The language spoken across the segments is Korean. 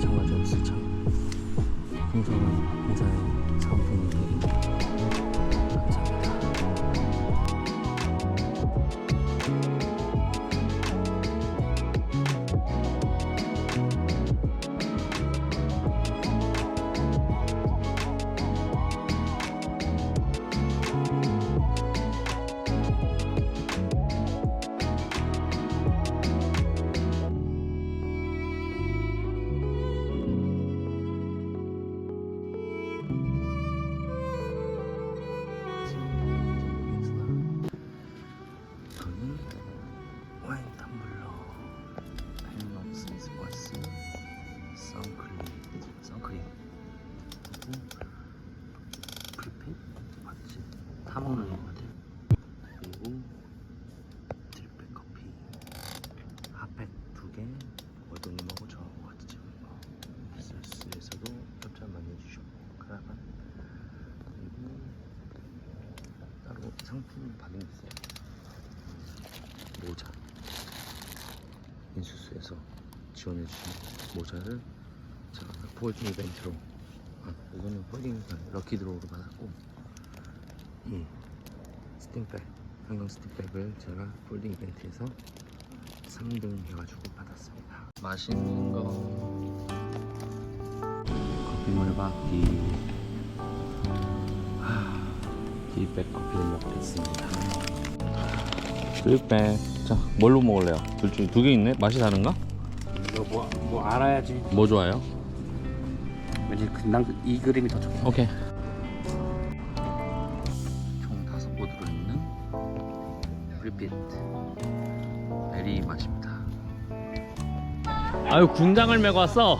청와대에서 참. 풍성한 인사의 인수수에서 지원해주신 모자를 제가 폴딩 이벤트로. 아 이거는 폴딩 럭키 드로우로 받았고 이 스팀백 한강 스팀백을 제가 폴딩 이벤트에서 3등 해가지고 받았습니다. 맛있는 거. 커피물 받기 딜백 커피를 먹겠습니다. 딜백 자 뭘로 먹을래요? 둘 중에 두 개 있네? 맛이 다른가? 이거 뭐, 뭐 알아야지. 뭐 좋아요? 왠지 그냥 이 그림이 더 좋아. 오케이 총 다섯 보 들어있는 프리피트 베리 맛입니다 아유 군장을 메고 왔어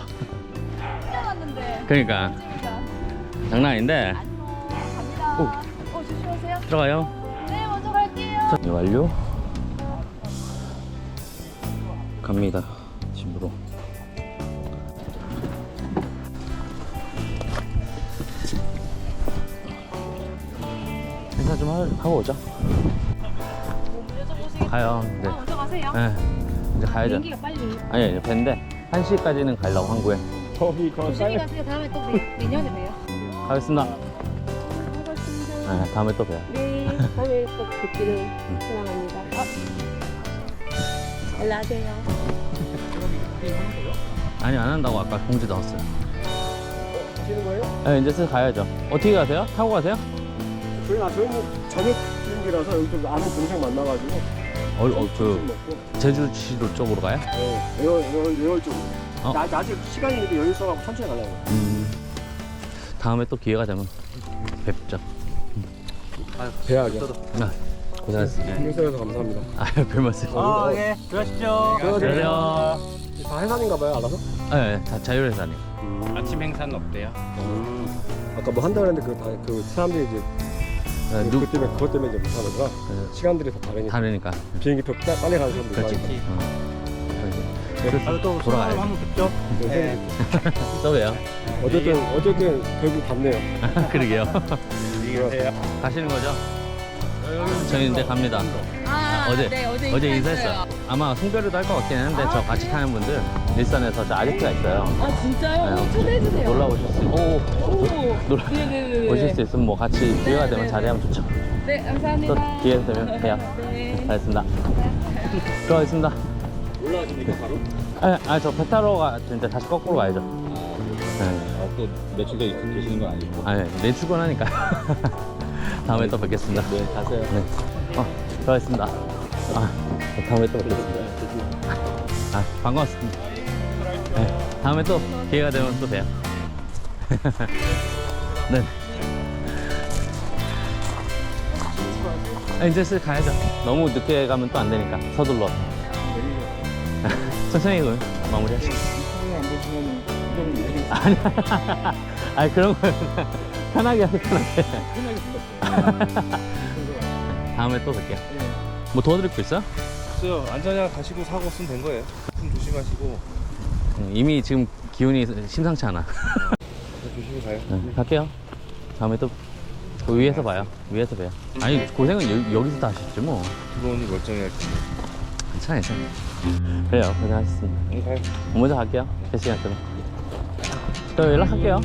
왔는데 그러니까 장난 아닌데 갑니다. 어 조심하세요. 들어가요 네 먼저 갈게요. 네, 완료 갑니다 집으로 인사 좀 하- 하고 오자? 가요 네. 어, 먼저 가세요. 네. 이제 가야죠 비행기가 빨리. 아니 아니 밴데 1시까지는 가려고 항구에 거기 거 조심히 가세요. 다음에 또 내, 내년에 봬요. 가겠습니다 반갑습니다. 네, 다음에 또 봬요 네, 다음에 꼭 뵙기를 소망합니다. 아. 연락하세요. 아니 안 한다고 아까 공지 나왔어요 하시는 거예요? 네, 이제 슬 가야죠 어떻게 가세요? 타고 가세요? 저희 아 저희는 저녁 비행기라서 여기 좀 아는 동생 만나가지고 어, 어, 점심 그 먹고 제주시로 쪽으로 가요? 네, 에어 에어 쪽. 어. 나 아직 시간이 있는데 여유 써갖고 천천히 가려고. 음, 다음에 또 기회가 되면 뵙죠 배하게. 아, 고생하셨습니다 신경 써서 감사합니다. 아유 별 말씀 아, 예, 들어가십시오. 안녕하세요 다 해산인가 봐요, 알아서? 네, 네, 다 자율회사님 아침 행사는 없대요. 아까 뭐 한다 그랬는데 그, 다, 그 사람들이 이제 네, 그 누, 때문에 그것 때문에 이제 못하는 거야. 네, 시간들이 다 다르니까. 다르니까 비행기표 빨- 빨리 가는 그렇지 있고. 하니까. 어. 네. 그래서 또 돌아가야지 한번 뵙죠. 네. 네. 또 봬요 어쨌든 어쨌든 결국 갔네요. 그러게요 안녕히 계세요. 가시는 거죠? 저희 이제 갑니다 아, 어제 네, 어제, 어제 인사했어요 아마 송별회도 할 것 같긴 했는데 저 같이 타는 분들 일산에서 저 아지트가 있어요 아 진짜요? 네. 어, 초대해 주세요. 놀러 오실 수 오, 오, 놀라 네네 네. 오실 수 있으면 뭐 같이 기회가 되면 네네네. 자리하면 좋죠 네, 감사합니다. 또 기회 되면 봬요 네. 알겠습니다 들어가겠습니다 올라가십니까 바로? 아, 아, 저 배 타러 가는데 다시 거꾸로 가야죠. 네. 아, 또 며칠 더 계시는 건 아니고. 아, 네. 내일 출근하니까. 다음에 또 뵙겠습니다. 네, 가세요. 네. 어, 들어가겠습니다. 아, 다음에 또 뵙겠습니다. 아, 반갑습니다. 네. 다음에 또 기회가 되면 또 봬요. 네. 아, 이제 슬 가야죠. 너무 늦게 가면 또 안 되니까. 서둘러. 천천히 그 마무리 하시죠. 아니, 아니 그런 거 편하게 하세요, 편하게. 다음에 또 뵐게요. 예. 뭐 도와드릴 거 있어? 없어요. 안전하게 가시고 사고 쓰면 된 거예요. 품 조심하시고 음, 이미 지금 기운이 심상치 않아. 네, 조심히 가요. 응, 갈게요. 다음에 또그 위에서 봐요. 위에서 봬요. 아니 고생은 여, 기서다 하시지, 뭐. 들어오니 멀쩡히 할 텐데. 괜찮아요, 괜찮아. 그래요, 고생하셨습니다. 응, 가요. 먼저 갈게요. 제시한테는. 또 연락할게요.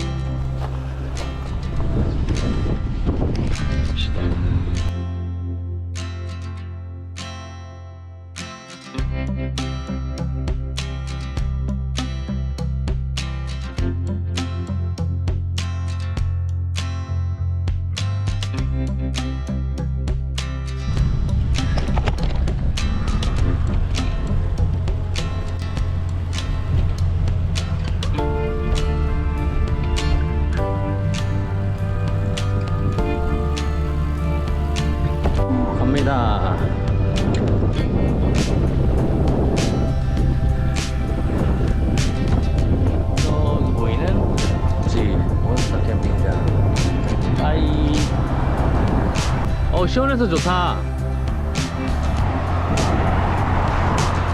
시원해서 좋다.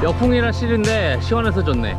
역풍이라 시인데 시원해서 좋네.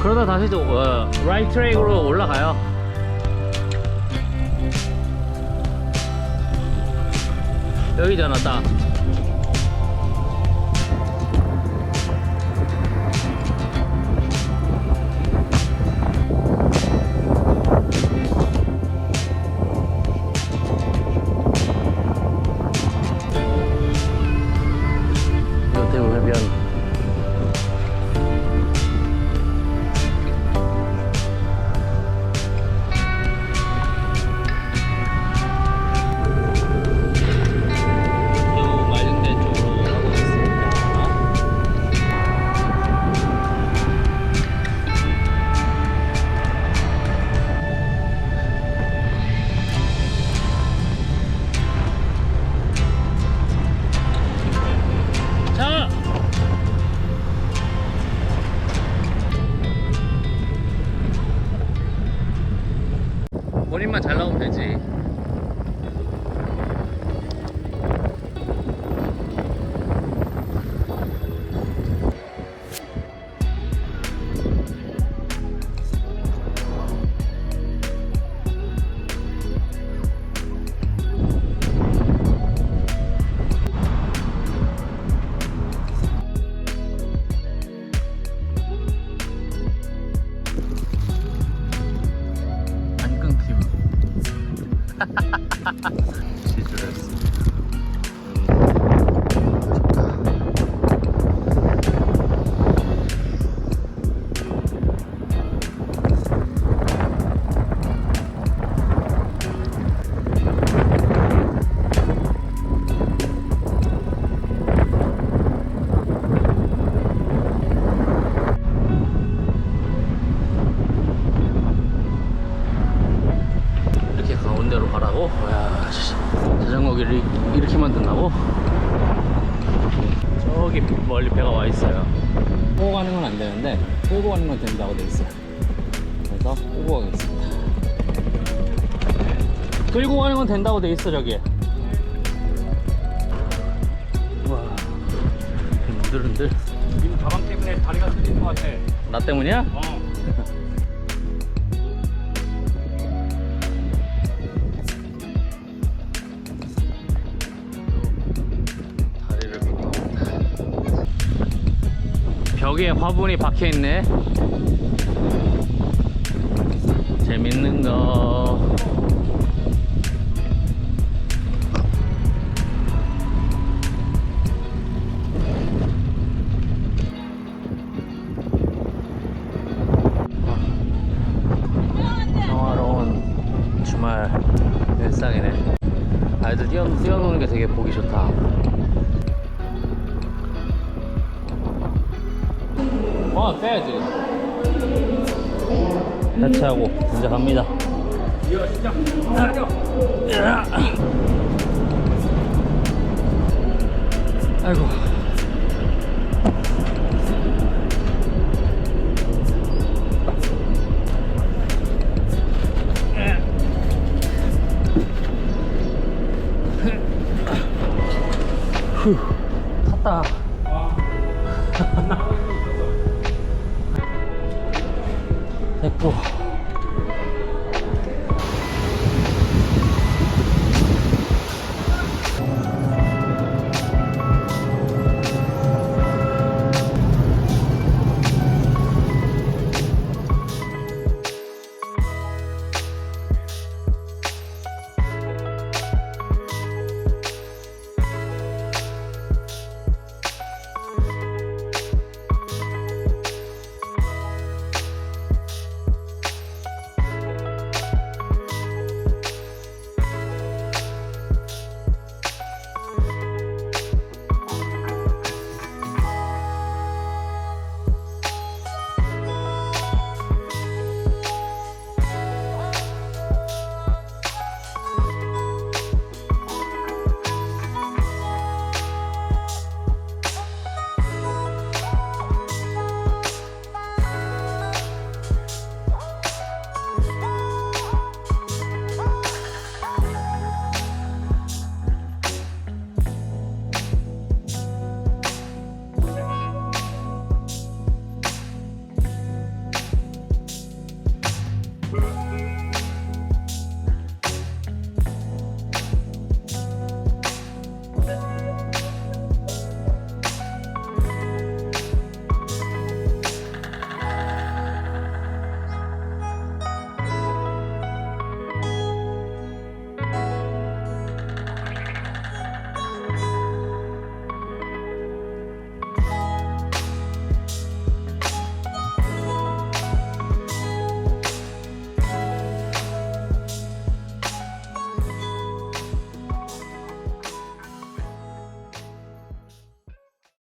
그러다 다시 저, 어, 라이 트랙으로 올라가요. 여기잖아, 딱. 끌고 가는 건 된다고 돼 있어 저기. 와, 흔들흔들. 님 가방 때문에 다리가 틀린 것 같아. 나 때문이야? 어. 다리를. 벽에 화분이 박혀 있네. 재밌는 거. 해체하고 이제 갑니다. 아이고. 휴, 탔다. 됐고.